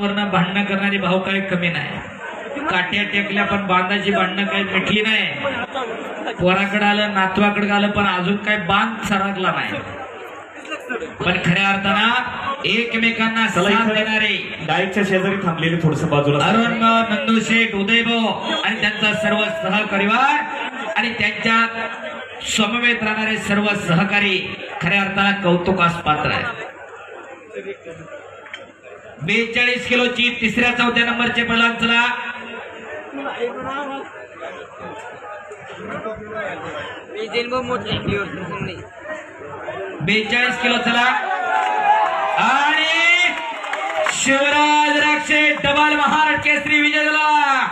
भांडणं करणारे भाऊ काही कमी नाही. काट्या टेकल्या पण बांधाची भांडणं काही मिटली नाही. पोराकडे आलं नातवाकडे आलं पण अजून काही बांध सरकला नाही. पण खऱ्या अर्थानं एकमेकांना इथं देणारे डायटच्या शेजारी थांबलेले थोडस बाजूला. अरुण नंदू शेठ उदयभाऊ आणि त्यांचा सर्व सहपरिवार आणि त्यांच्या समवेत राहणारे सर्व सहकारी खऱ्या अर्थानं कौतुकास पात्र आहे बेचाळीस किलोची तिसऱ्या चौथ्या नंबरचे पलान चला. बेचाळीस किलो चला. आणि शिवराज राक्षे डबाल महाराज केसरी विजय झाला.